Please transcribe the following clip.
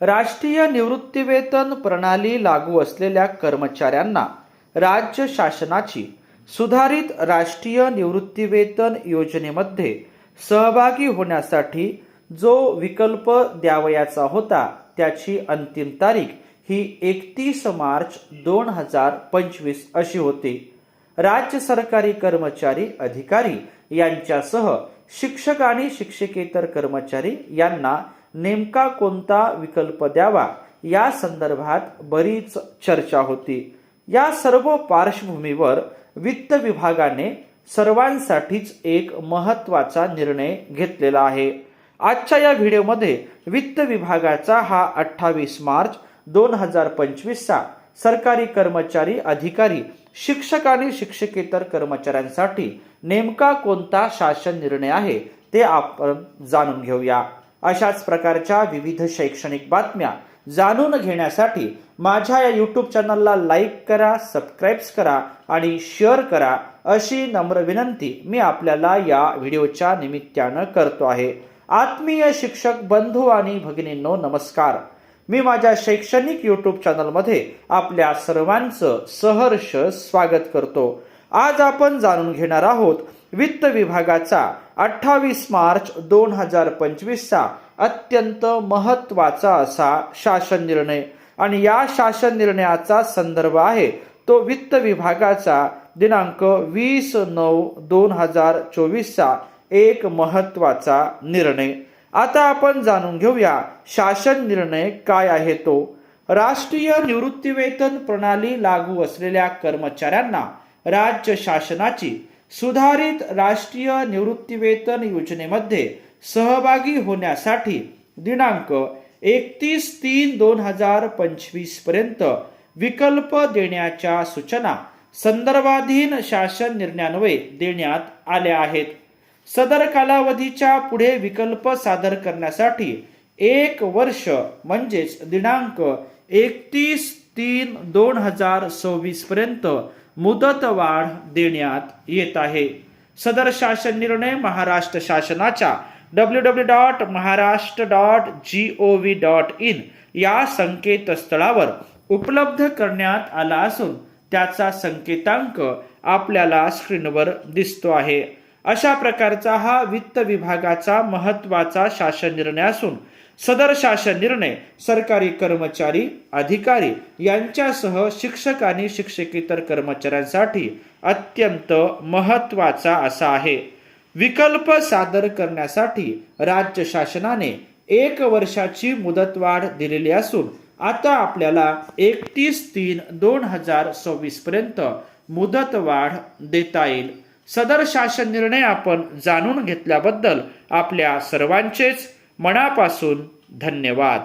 राष्ट्रीय निवृत्तीवेतन प्रणाली लागू असलेल्या कर्मचाऱ्यांना राज्य शासनाची सुधारित राष्ट्रीय निवृत्तीवेतन योजनेमध्ये सहभागी होण्यासाठी जो विकल्प द्यावयाचा होता त्याची अंतिम तारीख ही एकतीस मार्च दोन हजार पंचवीस अशी होती. राज्य सरकारी कर्मचारी अधिकारी यांच्यासह शिक्षक आणि शिक्षकेतर कर्मचारी यांना नेमका कोणता विकल्प द्यावा? या संदर्भात बरीच चर्चा होती. या सर्व पार्श्वभूमीवर वित्त विभागाने सर्वांसाठीच एक महत्त्वाचा निर्णय घेतलेला आहे. आजच्या या व्हिडिओमध्ये वित्त विभागाचा हा अठ्ठावीस मार्च दोन हजार पंचवीसचा सरकारी कर्मचारी अधिकारी शिक्षक आणि शिक्षकेतर कर्मचाऱ्यांसाठी नेमका कोणता शासन निर्णय आहे ते आपण जाणून घेऊया. अशाच प्रकारच्या विविध शैक्षणिक बातम्या जाणून घेण्यासाठी माझ्या या यूट्यूब चॅनलला लाईक करा सबस्क्राईब्स करा आणि शेअर करा अशी नम्र विनंती मी आपल्याला या व्हिडिओच्या निमित्तानं करतो आहे. आत्मीय शिक्षक बंधू आणि भगिनींनो नमस्कार. मी माझ्या शैक्षणिक यूट्यूब चॅनलमध्ये आपल्या सर्वांचं सहर्ष स्वागत करतो. आज आपण जाणून घेणार आहोत वित्त विभागाचा अठ्ठावीस मार्च दोन हजार पंचवीसचा अत्यंत महत्त्वाचा असा शासन निर्णय. आणि या शासन निर्णयाचा संदर्भ आहे तो वित्त विभागाचा दिनांक वीस नऊ दोन हजार चोवीसचा एक महत्त्वाचा निर्णय. आता आपण जाणून घेऊया शासन निर्णय काय आहे तो. राष्ट्रीय निवृत्तीवेतन प्रणाली लागू असलेल्या कर्मचाऱ्यांना राज्य शासनाची सुधारित राष्ट्रीय निवृत्तीवेतन योजनेमध्ये सहभागी होण्यासाठी दिनांक एकतीस तीन दोन हजार पंचवीसपर्यंत विकल्प देण्याच्या सूचना संदर्भाधीन शासन निर्णयान्वये देण्यात आल्या आहेत. सदर कालावधीच्या पुढे विकल्प सादर करण्यासाठी एक वर्ष म्हणजेच दिनांक एकतीस तीन दोन हजार सव्वीस पर्यंत मुदतवाढ देण्यात येत आहे. सदर शासन निर्णय महाराष्ट्र शासनाच्या W W dot Maharashtra dot G O V dot in या संकेतस्थळावर उपलब्ध करण्यात आला असून त्याचा संकेतांक आपल्याला स्क्रीनवर दिसतो आहे. अशा प्रकारचा हा वित्त विभागाचा महत्त्वाचा शासन निर्णय असून सदर शासन निर्णय सरकारी कर्मचारी अधिकारी यांच्यासह शिक्षक आणि शिक्षकेतर कर्मचाऱ्यांसाठी अत्यंत महत्त्वाचा असा आहे. विकल्प सादर करण्यासाठी राज्य शासनाने एक वर्षाची मुदतवाढ दिलेली असून आता आपल्याला एकतीस तीन दोन हजार सव्वीस पर्यंत मुदतवाढ देता येईल. सदर शासन निर्णय आपण जाणून घेतल्याबद्दल आपल्या सर्वांचेच मनापासून धन्यवाद.